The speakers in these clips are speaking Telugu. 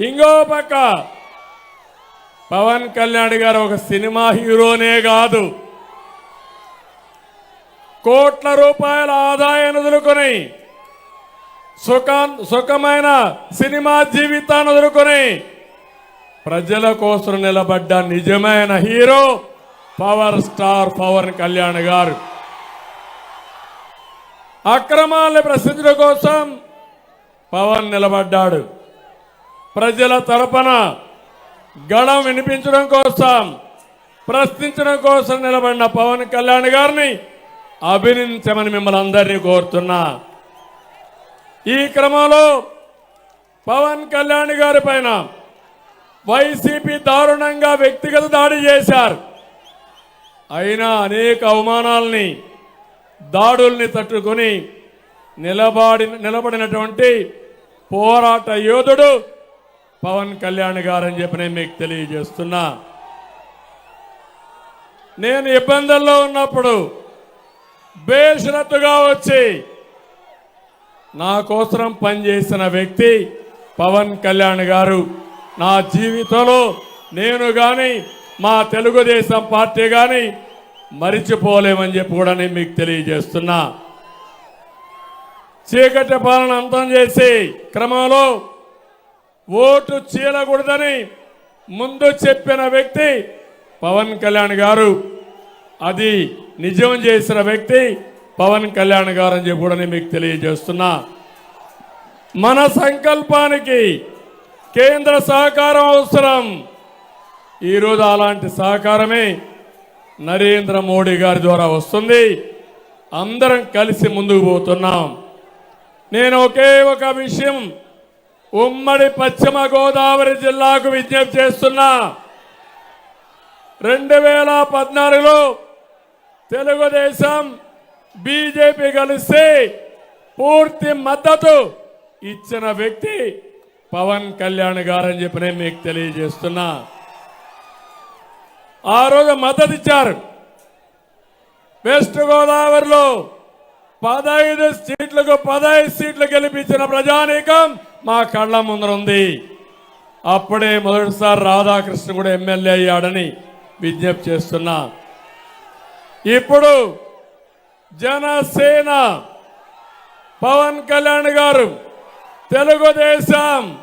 ఇంకో పక్క. పవన్ కళ్యాణ్ గారు ఒక సినిమా హీరోనే కాదు. కోట్ల రూపాయల ఆదాయాన్ని వదులుకొని సుఖ సుఖమైన సినిమా జీవితాన్ని వదులుకొని ప్రజల కోసం నిలబడ్డ నిజమైన hero power star Pawan Kalyan గారు. అక్రమాలను ప్రశ్నించడం కోసం పవన్ నిలబడ్డాడు. ప్రజల తరపున గళం వినిపించడం కోసం ప్రశ్నించడం కోసం నిలబడిన పవన్ కళ్యాణ్ గారిని అభినందించమని మిమ్మల్ని అందరినీ కోరుతున్నా. ఈ క్రమంలో పవన్ కళ్యాణ్ గారి పైన వైసీపీ దారుణంగా వ్యక్తిగత దాడి చేశారు. అయినా అనేక అవమానాల్ని దాడుల్ని తట్టుకొని నిలబడి నిలబడినటువంటి పోరాట యోధుడు పవన్ కళ్యాణ్ గారని చెప్పి నేను మీకు తెలియజేస్తున్నా. నేను ఇబ్బందుల్లో ఉన్నప్పుడు బేషరత్తుగా వచ్చి నా కోసం పనిచేసిన వ్యక్తి పవన్ కళ్యాణ్ గారు. నా జీవితంలో నేను కానీ మా తెలుగుదేశం పార్టీ కానీ మరిచిపోలేమని చెప్పి కూడా నేను మీకు తెలియజేస్తున్నా. చీకటి పాలన అంతం చేసి క్రమంలో ఓటు చీలకూడదని ముందు చెప్పిన వ్యక్తి పవన్ కళ్యాణ్ గారు. అది నిజం చేసిన వ్యక్తి పవన్ కళ్యాణ్ గారు అని చెప్పి కూడా నేను మీకు తెలియజేస్తున్నా. మన సంకల్పానికి కేంద్ర సహకారం అవసరం. ఈరోజు అలాంటి సహకారమే నరేంద్ర మోడీ గారి ద్వారా వస్తుంది. అందరం కలిసి ముందుకు పోతున్నాం. నేను ఒకే ఒక విషయం ఉమ్మడి పశ్చిమ గోదావరి జిల్లాకు విజ్ఞప్తి చేస్తున్నా. రెండు వేల పద్నాలుగులో తెలుగుదేశం బీజేపీ కలిసి పూర్తి మద్దతు ఇచ్చిన వ్యక్తి పవన్ కళ్యాణ్ గారని చెప్పి నేను మీకు తెలియజేస్తున్నా. ఆ రోజు మద్దతు ఇచ్చారు. వెస్ట్ గోదావరిలో పదహైదు సీట్లకు పదహైదు సీట్లు గెలిపించిన ప్రజానీకం మా కళ్ళ ముందర ఉంది. అప్పుడే మొదటిసారి రాధాకృష్ణ కూడా ఎమ్మెల్యే అయ్యాడని విజ్ఞప్తి చేస్తున్నా. ఇప్పుడు జనసేన పవన్ కళ్యాణ్ గారు తెలుగుదేశం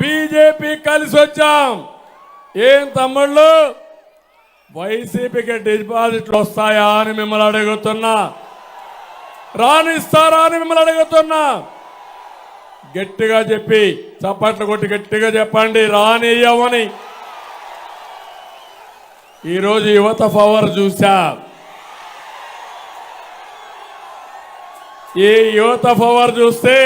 బీజేపీ కలిసి వచ్చాం. ఏం తమ్ముళ్ళు? వైసీపీకి డిపాజిట్లు వస్తాయా అని మిమ్మల్ని అడుగుతున్నా. రాణిస్తారా అని మిమ్మల్ని అడుగుతున్నా. గట్టిగా చెప్పి చప్పట్లు కొట్టి గట్టిగా చెప్పండి రానియమని ఈరోజు యువత పవర్ చూసా ఈ యువత పవర్ చూస్తే